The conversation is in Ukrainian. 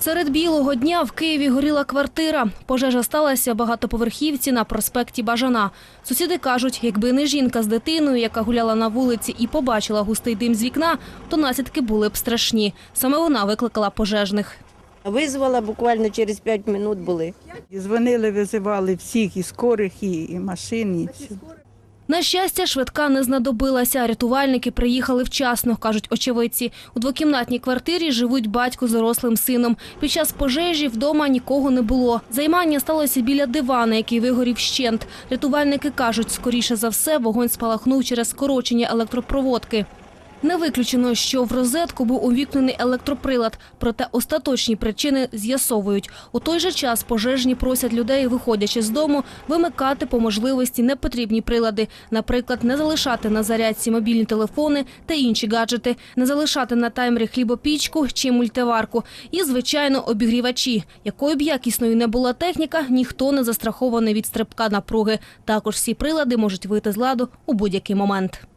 Серед білого дня в Києві горіла квартира. Пожежа сталася в багатоповерхівці на проспекті Бажана. Сусіди кажуть, якби не жінка з дитиною, яка гуляла на вулиці і побачила густий дим з вікна, то наслідки були б страшні. Саме вона викликала пожежних. Визвала буквально через 5 минут були. Дзвонили, визивали всіх, і скорих, і, і машин, і все. На щастя, швидка не знадобилася. Рятувальники приїхали вчасно, кажуть очевидці. У двокімнатній квартирі живуть батько з дорослим сином. Під час пожежі вдома нікого не було. Займання сталося біля дивана, який вигорів вщент. Рятувальники кажуть, скоріше за все, вогонь спалахнув через скорочення електропроводки. Не виключено, що в розетку був увікнений електроприлад, проте остаточні причини з'ясовують. У той же час пожежні просять людей, виходячи з дому, вимикати по можливості непотрібні прилади, наприклад, не залишати на зарядці мобільні телефони та інші гаджети, не залишати на таймері хлібопічку чи мультиварку і, звичайно, обігрівачі. Якою б якісною не була техніка, ніхто не застрахований від стрибка напруги. Також всі прилади можуть вийти з ладу у будь-який момент.